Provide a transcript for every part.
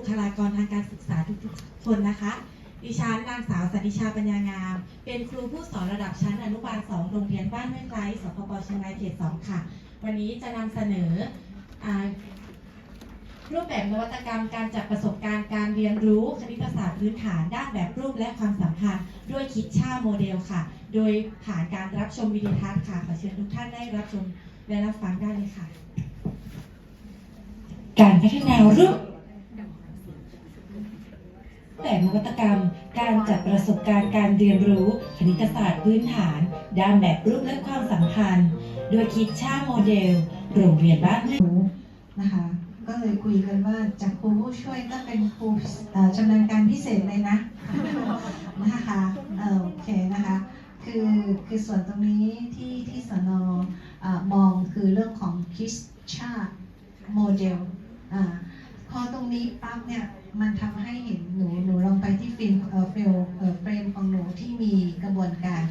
บุคลากรทางการศึกษาทุกๆคนนะคะ ดิฉันนางสาวสันติชาปัญญางาม เป็นครูผู้สอนระดับชั้นอนุบาล 2 โรงเรียนบ้านแม่ไกลสพปเชียงรายเขต 2 ค่ะ วันนี้จะนำเสนออรูปแบบนวัตกรรมการจัดประสบการณ์การเรียนรู้คณิตศาสตร์พื้นฐานด้านแบบรูปและความสัมพันธ์ด้วยคิดช่าโมเดลค่ะ โดยผ่านการรับชมวิดีทัศน์ค่ะ ขอเชิญทุกท่านได้รับชมและรับฟังได้เลยค่ะ การพัฒนารูป แบบนวัตกรรม การจัดประสบการณ์การเรียนรู้คณิตศาสตร์พื้นฐาน ด้านแบบรูปและความสัมพันธ์โดยคิดช่าโมเดล โรงเรียนบ้านแม่นะคะ ก็เลยคุยกันว่าจากครูผู้ช่วยก็เป็นครูเอ่อชำนาญการพิเศษเลยนะนะคะเออโอเคนะคะคือคือส่วนตรงนี้ที่ที่สนอมองคือเรื่องของคิสชาโมเดลอ่าพอตรงนี้ปั๊บเนี่ย มันทำให้เห็นหนูหนูลองไปที่ฟิล์มเอ่อเฟลเอ่อเฟรมของหนูที่มีกระบวนการ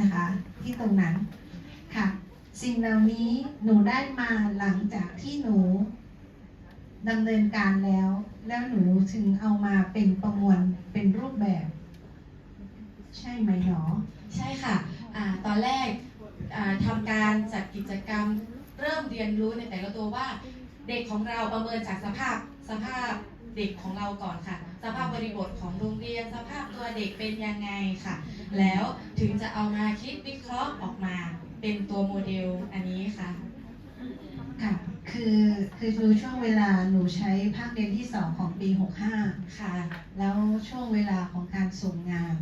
นะคะ ที่ตรงนั้นค่ะ สิ่งเหล่านี้หนูได้มาหลังจากที่หนูดำเนินการแล้ว แล้วหนูถึงเอามาเป็นประมวลเป็นรูปแบบ ใช่ไหมหนอ ใช่ค่ะอาตอนแรกอ่าทำการจัดกิจกรรมเริ่มเรียนรู้ในแต่ละตัวว่า เด็กของเราประเมินจากสภาพสภาพ เด็กของเราก่อนค่ะ สภาพบริบทของโรงเรียน สภาพตัวเด็กเป็นยังไงค่ะ แล้วถึงจะเอามาคิดวิเคราะห์ออกมาเป็นตัวโมเดลอันนี้ค่ะค่ะคือคือดูช่วงเวลาหนูใช้ภาคเรียนที่สองของปี 65 ค่ะ แล้วช่วงเวลาของการส่งงาน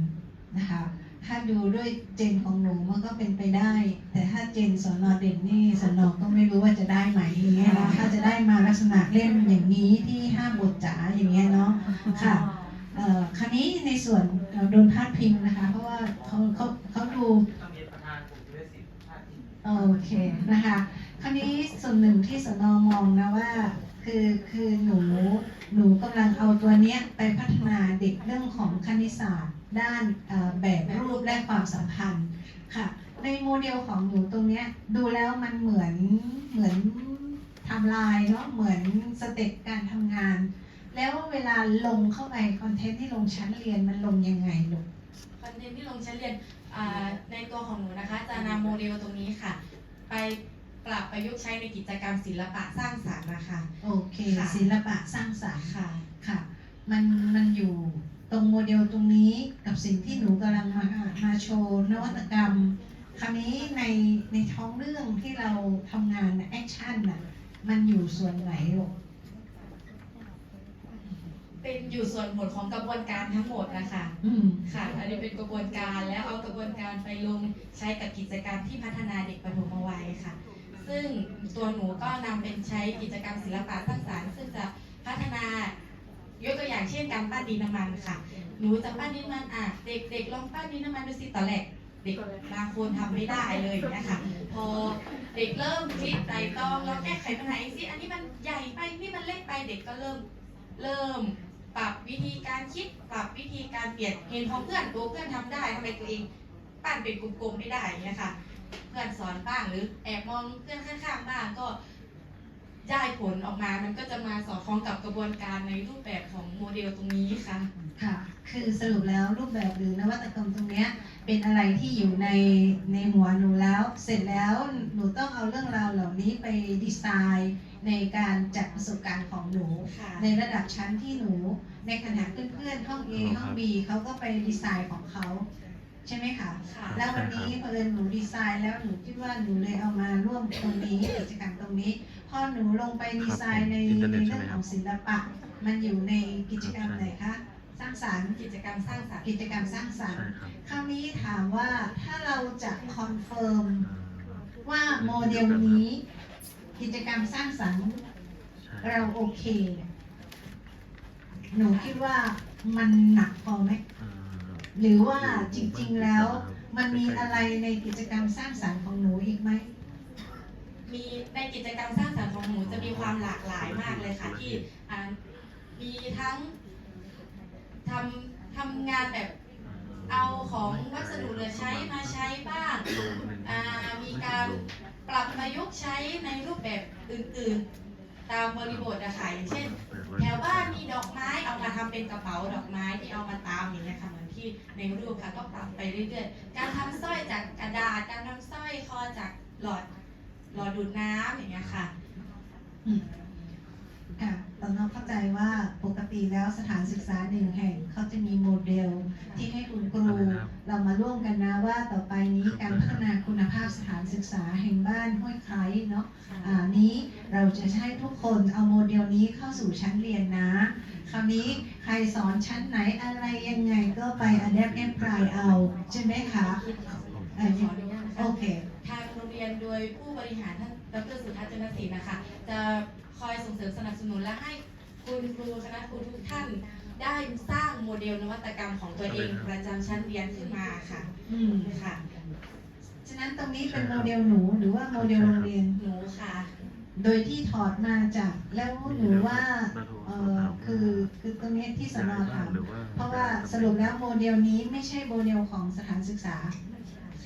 นะคะ ถ้าดูด้วยเจนของหนูมันก็เป็นไปได้ แต่ถ้าเจนสอนอเด่นนี่สอนอก็ไม่รู้ว่าจะได้ไหมอย่างเงี้ยนะถ้าจะได้มา ลักษณะเล่มอย่างนี้ที่ห้าบทจ๋าอย่างเงี้ยเนาะค่ะเอ่อคราวนี้ในส่วนเอ่อโดนพาดพิงนะคะ เพราะว่าเขาเขาเขาดูต้องมีประธานกลุ่มที่ได้สิทธิ์พาดพิงโอเคนะคะคราวนี้ส่วนหนึ่งที่สนมองนะว่าคือคือหนูหนูกำลังเอาตัวเนี้ยไปพัฒนาเด็กเรื่องของคณิตศาสตร์ ด้านเอ่อแบบรูปและความสัมพันธ์ค่ะ ในโมเดลของหนูตรงเนี้ยดูแล้วมันเหมือนเหมือนไทำลายเนาะเหมือนสเต็ปการทำงาน แล้วเวลาลงเข้าไปคอนเทนต์ที่ลงชั้นเรียนมันลงยังไงลูกคอนเทนต์ที่ลงชั้นเรียนอ่าในตัวของหนูนะคะจะนำโมเดลตรงนี้ค่ะ ไปปรับประยุกต์ใช้ในกิจกรรมศิลปะสร้างสรรค์นะคะ โอเคค่ะศิลปะสร้างสรรค์ค่ะค่ะ มันมันอยู่ตรงโมเดลตรงนี้กับสิ่งที่หนูกำลังมามาโชว์นวัตกรรมคราวนี้ในในท้องเรื่องที่เราทำงานแอคชั่นน่ะ มันอยู่ส่วนไหนลูกเป็นอยู่ส่วนหมดของกระบวนการทั้งหมดนะคะอืม ค่ะ อันนี้เป็นกระบวนการแล้วเอากระบวนการไปลงใช้กับกิจกรรมที่พัฒนาเด็กปฐมวัยค่ะ ซึ่งตัวหนูก็นำเป็นใช้กิจกรรมศิลปะสร้างสรรค์ซึ่งจะพัฒนายกตัวอย่างเช่นการปั้นดินน้ำมันค่ะ หนูจะปั้นดินน้ำมันอะเด็กเด็กลองปั้นดินน้ำมันดูสิตอนแรก เด็กบางคนทำไม่ได้เลยนะคะพอเด็กเริ่มคิดไตรตรองแล้วแก้ไขปัญหาเองสิอันนี้มันใหญ่ไปนี่มันเล็กไปเด็กก็เริ่มเริ่มปรับวิธีการคิดปรับวิธีการเปลี่ยนเห็นพอเพื่อนตัวเพื่อนทำได้ทำไมตัวเองปั้นเป็นกลมๆไม่ได้เนี่ยค่ะเพื่อนสอนบ้างหรือแอบมองเพื่อนข้างๆบ้างก็ ผลออกมา มันก็จะมาสอดคล้องกับกระบวนการในรูปแบบของโมเดลตรงนี้ค่ะ ค่ะ คือสรุปแล้วรูปแบบหรือนวัตกรรมตรงเนี้ยเป็นอะไรที่อยู่ในในหัวหนูแล้ว เสร็จแล้วหนูต้องเอาเรื่องราวเหล่านี้ไปดีไซน์ในการจัดประสบการณ์ของหนู ค่ะ ในระดับชั้นที่หนู ในขณะเพื่อนๆห้อง A ห้อง B เขาก็ไปดีไซน์ของเขา ใช่ไหมคะค่ะแล้ววันนี้เพิ่นหนูดีไซน์แล้วหนูคิดว่าหนูเลยเอามาร่วมตรงนี้กิจกรรมตรงนี้พอหนูลงไปดีไซน์ในอินเทอร์ในเน็ตใช่เรื่อไหมงคขรับองศิลปะ มันอยู่ในกิจกรรมไหนคะสร้างสรรค์กิจกรรมสร้างสรรค์กิจกรรมสร้างสรรใช่ค์ครับคราวนี้ถามว่าถ้าเราจะคอนเฟิร์มอ่าว่าโมเดลนี้ กิจกรรมสร้างสรรค์ใช่เราโอเค หนูคิดว่ามันหนักพอไหมอ่า หรือว่าจริงๆแล้วมันมีอะไรในกิจกรรมสร้างสรรค์ของหนูอีกไหม มีในกิจกรรมสร้างสรรค์ของหนูจะมีความหลากหลายมากเลยค่ะที่อ่ามีทั้งทำทำงานแบบเอาของวัสดุเหลือใช้มาใช้บ้างโลหนึ่งอ่ามีการปรับประยุกต์ใช้ในรูปแบบอื่นๆ ตามบริบทอะค่ะอย่างเช่น แถวบ้านมีดอก ทำเป็นกระเป๋าดอกไม้ที่เอามาตามอย่างเงี้ยค่ะเหมือนที่ในรูปค่ะก็ปรับไปเรื่อยๆ การทำสร้อยจากกระดาษ การทำสร้อยคอจากหลอดหลอดดูดน้ำอย่างเงี้ยค่ะ ค่ะตอนน้องเข้าใจว่าปกติแล้วสถานศึกษาหนึ่งแห่งเขาจะมีโมเดลที่ให้คุณครู เรามาร่วมกันนะว่าต่อไปนี้การพัฒนาคุณภาพสถานศึกษาแห่งบ้านห้วยไคร้เนาะอ่านี้เราจะให้ทุกคนเอาโมเดลนี้เข้าสู่ชั้นเรียนนะ คราวนี้ใครสอนชั้นไหนอะไรยังไงก็ไป adapt and apply เอา ใช่ไหมคะเอ่อขออนุญาตนะโอคะเคทางโรงเรียนโดยผู้บริหารท่านดรสุทัศน์จันทศิลป์นะคะจะ คอยส่งเสริมสนับสนุนและให้คุณครูคณะครูทุกท่าน ได้สร้างโมเดลนวัตกรรมของตัวเองประจำชั้นเรียนขึ้นมาค่ะอืมค่ะ ฉะนั้นตรงนี้เป็นโมเดลหนูหรือว่าโมเดลโรงเรียน หนูค่ะ โดยที่ถอดมาจากแล้วหนูว่าเออคือคือตรงนี้ที่สนอถามเพราะว่าสรุปแล้วโมเดลนี้ไม่ใช่โมเดลของสถานศึกษา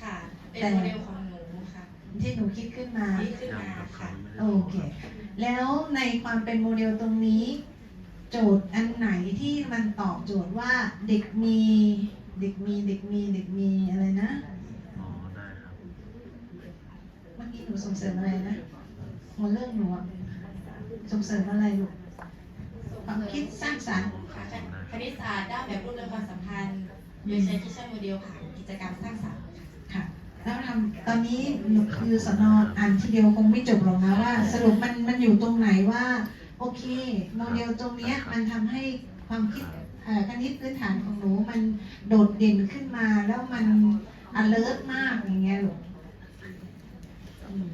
ค่ะ เป็นโมเดลของหนูค่ะที่หนูคิดขึ้นมา ที่ขึ้นมาค่ะโอเค แล้วในความเป็นโมเดลตรงนี้ โจทย์อันไหนที่มันตอบโจทย์ว่าเด็กมีเด็กมีเด็กมีเด็กมีอะไรนะอ๋อได้ครับเมื่อกี้หนูส่งเสริมอะไรนะหัวเรื่องหนูอะส่งเสริมอะไรลูกความคิดสร้างสรรค์ค่ะคณิตศาสตร์ด้านแบบรูปและความสัมพันธ์โดยใช้คิชชั่นโมเดลผ่านกิจกรรมสร้างสรรค์ค่ะค่ะ แล้วทำตอนนี้หนูคือสนอ่านทีเดียวคงไม่จบหรอกนะว่า สรุปมันมันอยู่ตรงไหนว่า โอเคโมเดลตรงเนี้ยมันทำให้ความคิดคณิตพื้นฐานของหนูมันโดดเด่นขึ้นมาแล้วมัน alert มากอย่างเงี้ยลูกอืม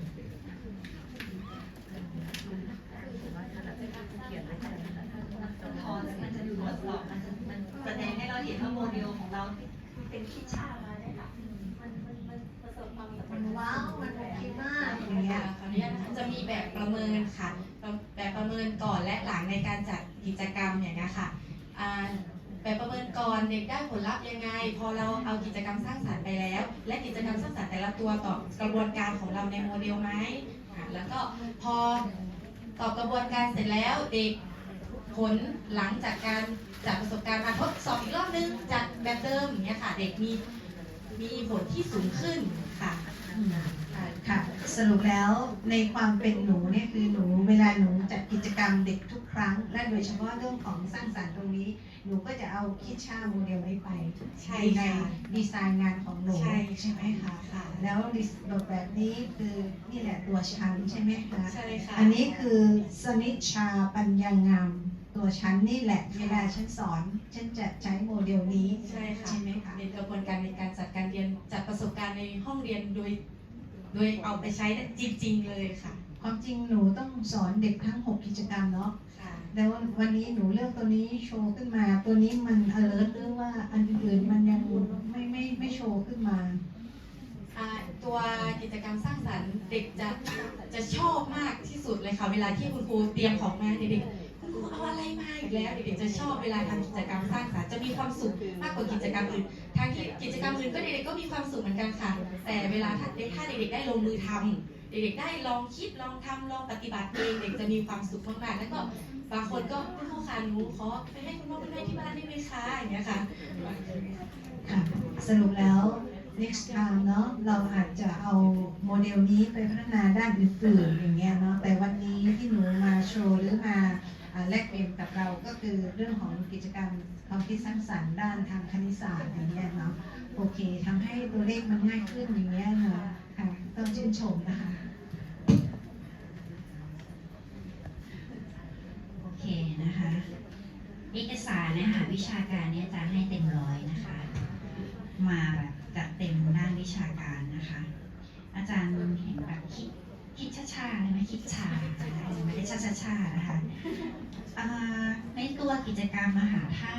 พอแล้วมันจะตรวจสอบมันจะมันแสดงให้เราเห็นว่าโมเดลของเราเป็นคิดชามาได้ค่ะมันมันมันประสบค ว้าวมันโอเคมากอย่างเงี้ยขออนุญาตนะคะจะมีแบบประเมินค่ะแบบประเมินก่อนและหลังในการจัดกิจกรรมอย่างนี้ยค่ะแบบประเมินก่อนเด็กได้ผลลัพธ์ยังไง พอเราเอากิจกรรมสร้างสรรค์ไปแล้ว และกิจกรรมสร้างสรรค์แต่ละตัวต่อกระบวนการของเราในโมเดลไหมอ่าแล้วก็พอต่อกระบวนการเสร็จแล้วเด็กผลหลังจากการจากประสบการณ์มาทดสอบอีกรอบนึงจากแบบเดิมอย่างเงี้ยค่ะ เด็กมีมีผลที่สูงขึ้นค่ะ สรุปแล้วในความเป็นหนูเนี่ยคือหนูเวลาหนูจัดกิจกรรมเด็กทุกครั้ง และโดยเฉพาะเรื่องของสร้างสรรค์ตรงนี้ หนูก็จะเอาคิดช่าโมเดลนี้ไปใช่ในดีไซน์งานของหนูใช่ใช่ไหมคะค่ะ แล้วดิสบแบบนี้คือนี่แหละตัวชั้นใช่ไหมคะใช่ค่ะอันนี้คือสนิชชาปัญญางามตัวชั้นนี่แหละเวลาฉันสอน ฉันจะใช้โมเดลนี้ใช่ค่ะใช่ไหมคะเป็นกระบวนการในการจัดการเรียนจัดประสบการณ์ในห้องเรียนโดย โดยเอาไปใช้ได้จริง ๆ เลยค่ะ ความจริงหนูต้องสอนเด็กทั้ง 6 กิจกรรมเนาะค่ะแล้ววันนี้หนูเลือกตัวนี้โชว์ขึ้นมา ตัวนี้มัน alert หรือว่าอันอื่นๆมันยังไม่ไม่ไม่โชว์ขึ้นมา อ่าตัวกิจกรรมสร้างสรรค์เด็กจะจะชอบมากที่สุดเลยค่ะ เวลาที่คุณครูเตรียมของมาเด็กๆ คุณครูเอาอะไรมาอีกแล้วเด็กๆจะชอบเวลาทำกิจกรรมสร้างสรรค์จะมีความสุขมากกว่ากิจกรรมอื่นทางที่กิจกรรมอื่นก็เด็กๆก็มีความสุขเหมือนกันค่ะ แต่เวลาถ้าเด็กๆได้ลงมือทำเด็กๆได้ลองคิดลองทำลองปฏิบัติเองเด็กจะมีความสุขมากๆ แล้วก็บางคนก็คุณครูคะหนูขอไปให้คุณพ่อคุณแม่ที่บ้านได้ไหมคะอย่างเงี้ยค่ะค่ะสรุปแล้ว next time เนาะเราอาจจะเอาโมเดลนี้ไปพัฒนาด้านอื่นๆอย่างเงี้ยเนาะแต่วันนี้ที่หนูมาโชว์หรือมาอ่าแลก เปลี่ยนกับเราก็คือเรื่องของกิจกรรมความคิดสร้างสรรค์ด้านทางคณิตศาสตร์อย่างเงี้ยเนาะโอเคทำให้ตัวเลขมันง่ายขึ้นอย่างเงี้ยเนาะค่ะต้องชื่นชมนะคะโอเคนะคะเอกสารเนื้อหาวิชาการเนี่ยจารย์ให้เต็มร้อยนะคะ มาแบบจัดเต็มด้านวิชาการนะคะ อาจารย์เห็นแบบคิดคิดช้าๆเลยไหมคิดชานะคะไม่ได้ช้าๆนะคะในตัวกิจกรรมมหาท่า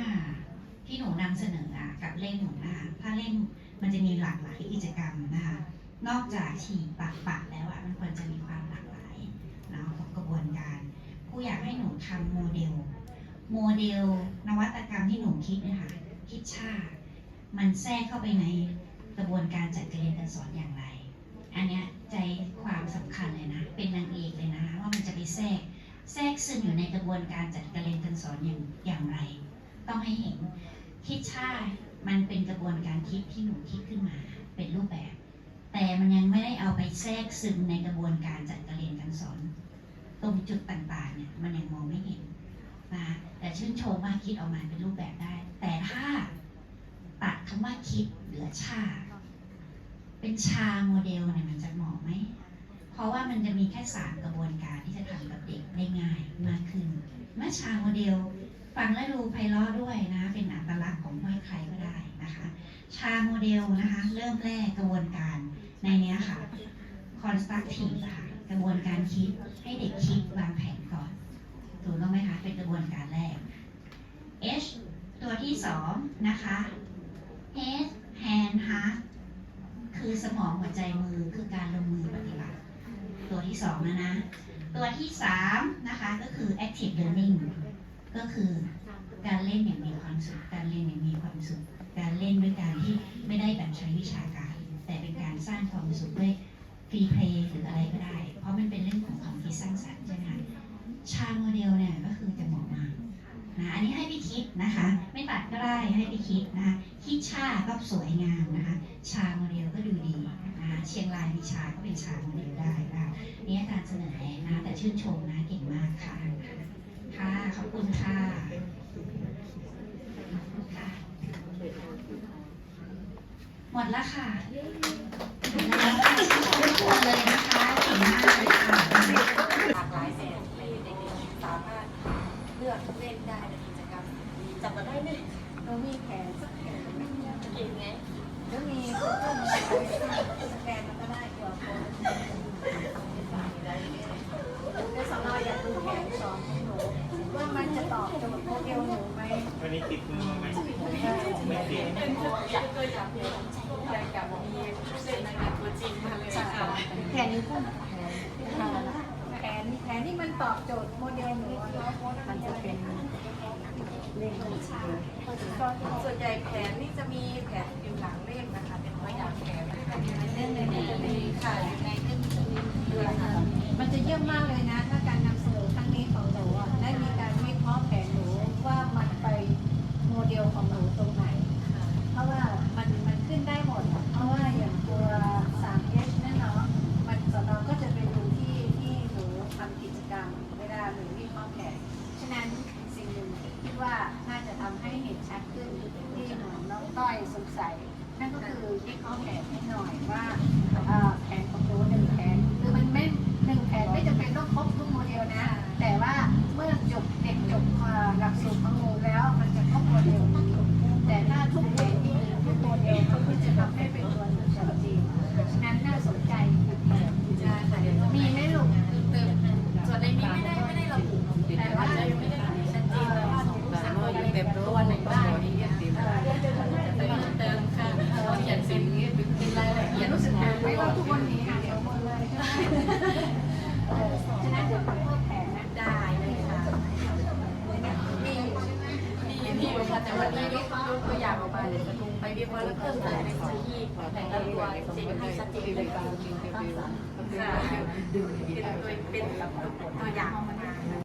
ที่หนูนำเสนออะกับเล่มนะคะถ้าเล่มมันจะมีหลากหลายกิจกรรมนะคะ นอกจากฉีกปักปักแล้วอะมันควรจะมีความหลากหลายเนาะของกระบวนการครูอยากให้หนูทำโมเดล โมเดล นวัตกรรมที่หนูคิดนะคะคิดชามันแทรกเข้าไปในกระบวนการจัดการเรียนการสอนอย่างไร อันนี้ใจความสำคัญเลยนะ เป็นนางเอกเลยนะ ว่ามันจะไปแทรก แทรกซึมอยู่ในกระบวนการจัดการเรียนการสอนอย่างอย่างไร ต้องให้เห็นคิดช่ามันเป็นกระบวนการคิดที่หนูคิดขึ้นมา เป็นรูปแบบ แต่มันยังไม่ได้เอาไปแทรกซึมในกระบวนการจัดการเรียนการสอน ตรงจุดต่างๆเนี่ยมันยังมองไม่เห็นนะแต่ชื่นชมว่าคิดออกมาเป็นรูปแบบได้ แต่ถ้าตัดคำว่าคิดเหลือชา เป็นชาโมเดลเนี่ยมันจะเหมาะไหม เพราะว่ามันจะมีแค่สามกระบวนการที่จะทำกับเด็กได้ง่ายมากขึ้นเมื่อชาโมเดลฟังและดูไพเราะด้วยนะ เป็นอัตลักษณ์ของห้วยใครก็ได้นะคะ ชาโมเดลนะคะ เริ่มแรกกระบวนการในนี้ค่ะ constructive ค่ะกระบวนการคิดให้เด็กคิดวางแผนก่อนถูกต้องไหมคะเป็นกระบวนการแรก H ตัวที่สองนะคะ H hand heart คือ สมองหัวใจมือคือการลงมือปฏิบัติ ตัวที่สองนะนะ ตัวที่สามนะคะก็คือ active learning ก็คือการเล่นอย่างมีความสุข การเล่นอย่างมีความสุข การเล่นด้วยการที่ไม่ได้แบบใช้วิชาการ แต่เป็นการสร้างความสุขด้วยฟรีเพลย์หรืออะไรก็ได้ เพราะมันเป็นเรื่องของความคิดสร้างสรรค์ใช่ไหมคะชาโมเดลเนี่ยก็คือจะเหมาะมากนะอันนี้ให้ไปคิดนะคะ ไม่ตัดก็ได้ให้ไปคิดนะคะคิดชาก็สวยงามนะคะ ชาโมเดลก็ดูดีนะคะเชียงรายมีชาก็เป็นชาโมเดลได้นะคะนี่อาจารย์เสนอนะแต่ชื่นชมนะเก่งมากค่ะค่ะขอบคุณค่ะค่ะหมดแล้วค่ะหมดแล้วค่ะชื่นชมทุกคนเลยนะคะเก่งมากเลยค่ะหลากหลายแบบให้เด็กๆสามารถเลือกเล่นได้ในกิจกรรมจับมาได้ไหมเรามีแผนสักแผนไหมเก่งไง แล้วมีเพื่อนสแกนมันก็ได้ตัวโค้ดเดี๋ยวสำหรับอยากดูแผนสองของหนูว่ามันจะตอบโจทย์โมเดลหนูไหมวันนี้ติดมือไหมไม่ติดเป็นตัวอย่างตัวอย่างเดียวอยากกับมีผู้เล่นในงานตัวจริงมาเลยค่ะแผนนี้ก็แผนแผนนี่มันตอบโจทย์โมเดลหนูมันจะเป็นเล่น ส่วนใหญ่แผนนี่จะมีแผนอยู่หลังเล่มนะคะ เป็นตัวอย่างแผนนะคะอยู่ในเล่มในนี้ค่ะอยู่ในเล่มนี้ค่ะมันจะเยี่ยมมากเลยนะถ้า แล้วเพิ่มเติมในส่วนที่แต่ละตัวจะให้ชัดเจนเลยค่ะค่ะเป็นตัวเป็นตัวอย่างมา